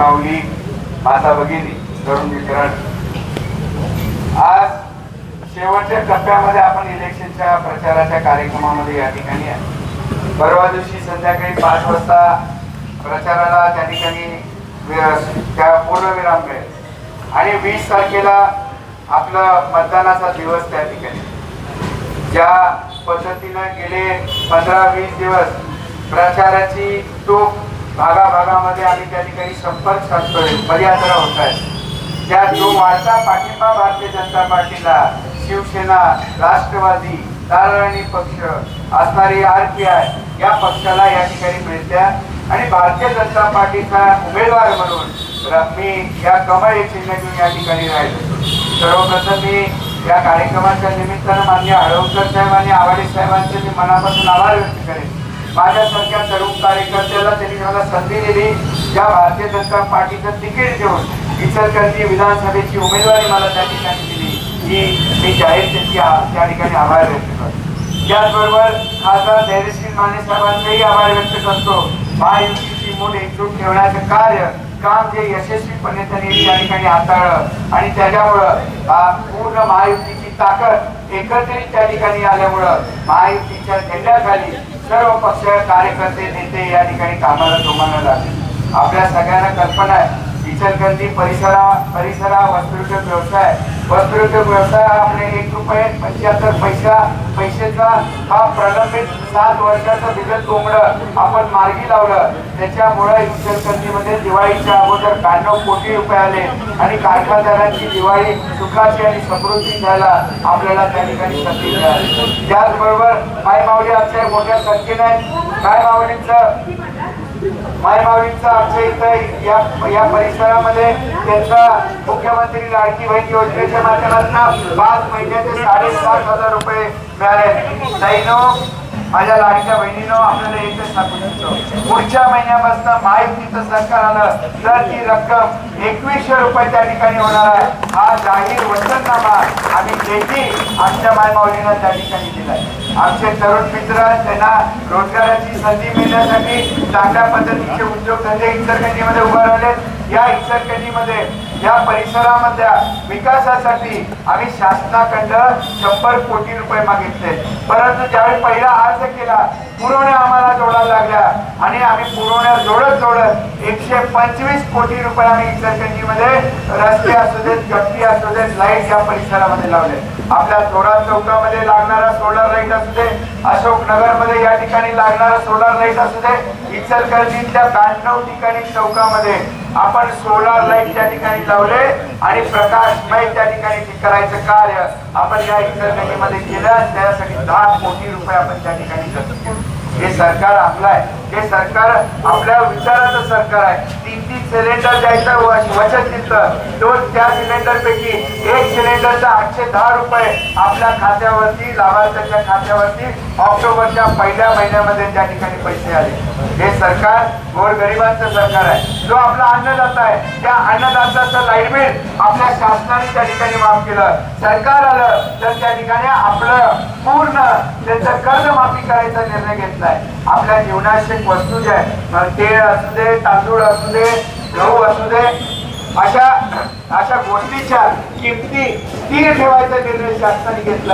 माऊली माता भगिनी तरुण मित्र आज शेवटच्या टप्प्यामध्ये आपण इलेक्शनच्या प्रचाराच्या कार्यक्रमामध्ये या ठिकाणी आहे. परवा दिवशी संध्याकाळी पाच वाजता प्रचाराला त्या ठिकाणी त्या पूर्णविराम मिळेल. आणि वीस तारखेला आपला मतदानाचा दिवस त्या ठिकाणी. ज्या पद्धतीनं गेले पंधरा वीस दिवस प्रचाराची टोक भागाभागामध्ये आम्ही त्या ठिकाणी संपर्क साधतोय पदयात्रा होत आहेत त्या जो वाढता पाठिंबा भारतीय जनता पार्टीला शिवसेना राष्ट्रवादी नारायणी पक्ष असणारी आर पी आय या पक्षाला या ठिकाणी मिळत्या. आणि भारतीय जनता पार्टीचा उमेदवार म्हणून मी या कमळ हे चिन्ह घेऊन या ठिकाणी राहिलो. सर्वप्रथम मी या कार्यक्रमाच्या निमित्तानं मान्य हळवकर साहेब आणि आवाडे साहेबांचे मी मनापासून आभार व्यक्त करेन. माझ्यासारख्या तरुण कार्यकर्त्याला त्यांनी मला संधी दिली. ज्या भारतीय जनता पार्टीचं तिकीट देऊन इचलकरंजी विधानसभेची उमेदवारी मला त्या ठिकाणी दिली. ही मी जाहीर त्यांची त्या ठिकाणी आभार व्यक्त करतो. त्याचबरोबर खासदार धैर्यशील माने साहेबांचेही आभार व्यक्त करतो. महायुतीची मूल एकजूट ठेवण्याचं कार्य काम जे यशस्वीपणे त्यांनी त्या ठिकाणी हाताळलं आणि त्याच्यामुळं पूर्ण महायुतीची ताकद एकत्रित त्या ठिकाणी आल्यामुळं महायुतीच्या झेंड्याखाली सर्व पक्ष कार्यकर्ते नेते या ठिकाणी कामाला जोमाना लागले. आपल्या सगळ्यांना कल्पना आहे इचलकरंजी परिसरा परिसरा वस्त्रोद्योग व्यवसाय. वस्त्रोद्योग व्यवसाय आपले एक रुपये पंच्याहत्तर पैसा पैशाचा हा प्रलंबित सात वर्षाचं बिगत कोंबडं आपण मार्गी लावलं. त्याच्यामुळे इचलकरंजीमध्ये दिवाळीच्या अगोदर ब्याण्णव कोटी रुपये आले आणि कारखानदारांची दिवाळी सुखाची आणि समृद्धी झाला आपल्याला त्या ठिकाणी संधी मिळाली. त्याचबरोबर माय माऊली आमच्या मोठ्या संख्येने माय माऊलींचं मायमावींचा आमच्या इथं या या परिसरामध्ये त्यांचा मुख्यमंत्री लाडकी बहीण योजनेच्या माध्यमातून पाच महिन्याचे साडेसात हजार रुपये मिळाले. नैनो माझ्या लाडक्या बहिणीनं आपल्याला एकच सांगू शकतो पुढच्या महिन्यापासून माहितीचं सरकार आलं तर ती रक्कम एकवीसशे रुपये त्या ठिकाणी होणार आहे. हा जाहीर वचननामा आम्ही देखील आमच्या मायमावलीनं त्या ठिकाणी दिलाय. आमचे तरुण मित्र त्यांना रोजगाराची संधी मिळण्यासाठी चांगल्या पद्धतीचे उद्योगधंदे इचलकरंजीमध्ये उभा राहिले या इचलकरंजीमध्ये या परिसरामधल्या विकासासाठी आम्ही शासनाकडं शंभर कोटी रुपये मागितले. परंतु ज्यावेळी पहिला अर्ज केला पुरवण्या आम्हाला जोडायला लागल्या. आणि आम्ही पुरवण्या जोडत जोडत एकशे पंचवीस कोटी रुपये आम्ही इचलकरंजीमध्ये रस्ते असू देत गट्टी असू देत लाइट या परिसरामध्ये लावले. आपल्या थोरात चौकामध्ये लागणारा सोलर लाइट असू दे अशोक नगरमध्ये या ठिकाणी लागणारा सोलार लाइट असू दे इचलकरंजीतल्या ब्याण्णव ठिकाणी चौकामध्ये आपण सोलार लाइट त्या ठिकाणी लावले आणि प्रकाशमय त्या ठिकाणी करायचं कार्य आपण या इचलकरंजीमध्ये केलं त्यासाठी दहा कोटी रुपये आपण त्या ठिकाणी खर्च हे सरकार आपलं आहे हे सरकार आपल्या विचाराचं सरकार आहे. तीन तीन सिलेंडर द्यायचं व- वचन दिलं. दोन त्या सिलेंडर पैकी एक सिलेंडरचा आठशे दहा रुपये आपल्या खात्यावरती लाभार्थ्यांच्या खात्यावरती ऑक्टोबरच्या पहिल्या महिन्यामध्ये त्या ठिकाणी पैसे आले. हे सरकार गोरगरिबांचं सरकार आहे. जो आपला अन्नदाता आहे त्या अन्नदात्याचं लाइट बिल आपल्या शासनाने त्या ठिकाणी माफ केलं. सरकार आलं तर त्या ठिकाणी आपलं पूर्ण त्यांचं कर्जमाफी करायचा निर्णय घेतलाय. आपल्या जीवनावश्यक वस्तू ज्या आहेत तेळ असू दे तांदूळ असू दे गहू असू दे अशा अशा गोष्टीच्या किमती स्थिर ठेवायचा निर्णय शासनाने घेतला